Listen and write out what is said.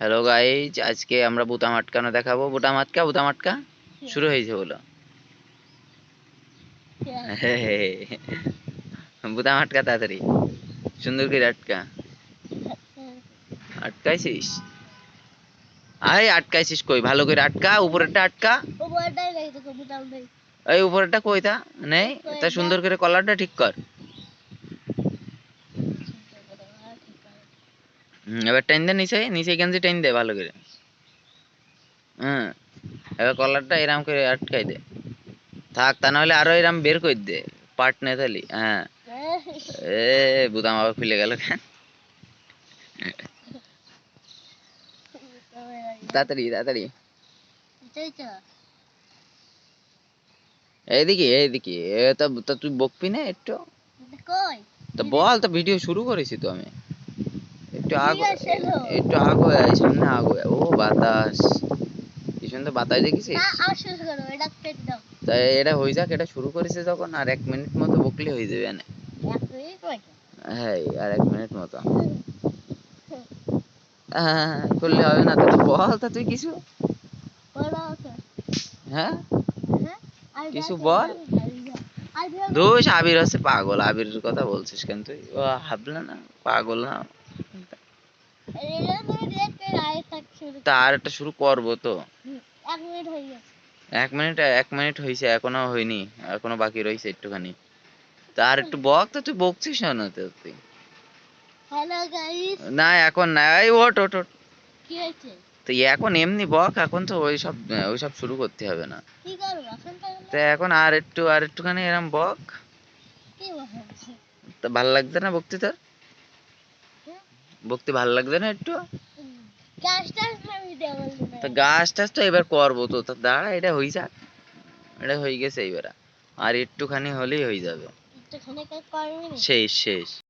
Hello guys আজকে আমরা বুতাম আটকানো দেখাবো? বুতাম আটকা বুতাম আটকা শুরু হয়েছে বলো। বুতাম আটকা তাড়াতাড়ি। সুন্দর করে আটকা। আটকাইছিস? আয় আটকাইছিস কই? ভালো করে আটকা উপরেরটা আটকা। এই উপরেরটা কই তা? নেই? তা সুন্দর করে কলারটা ঠিক কর। এবার টাইন দে নিচে নিচে গেঞ্জি টাইন দে ভালো করে। হ্যাঁ এবার কলারটা এরাম করে আটকাই দে। থাক তা নাহলে আরও এরাম বের করে দে পাট নে তালি হ্যাঁ। এ বুদাম আবার খুলে গেল কেন? তাড়াতাড়ি তাড়াতাড়ি। এইদিকে এইদিকে তা তুই বকবি না একটু? তো বল তো ভিডিও শুরু করেছি তো আমি। একটু আগো একটু আগো আয় সামনে আগো। ও বাতাস। কি সুন্দর বাতাস দেখেছিস তাই এটা হয়ে যাক এটা শুরু করেছে যখন আর এক মিনিট মতো বকলে হয়ে যাবে না হ্যাঁ আর এক মিনিট মতো। হ্যাঁ করলে হবে না তো তো বল তা তুই কিছু। হ্যাঁ? কিছু বল। দোষ আবির হচ্ছে পাগল আবির কথা বলছিস কেন তুই? ও ভাবলে না পাগল না। তা আর একটা শুরু করব তো। এক মিনিট হয়ে গেছে। এক মিনিট এক মিনিট হয়েছে এখনও হয়নি এখনও বাকি রয়েছে একটুখানি। তার একটু বক তো তুই বকছিস না তো তুই? হ্যালো গাইস না এখন না এই ওট ওট ওট কি হয়েছে? তো এখন এমনি বক এখন তো ওই সব ওই সব শুরু করতে হবে না। কি করব এখন তো এখন আর একটু আর একটুখানি এরম বক। কি বলব তো ভালো লাগছে না বকতে তোর? বকতে ভালো লাগবে না একটু? তো গাছ টাছ তো এবার করব তো দাঁড়া এটা হয়ে যাক। এটা হয়ে গেছে এইবার। আর একটুখানি হলেই হয়ে যাবে। শেষ শেষ।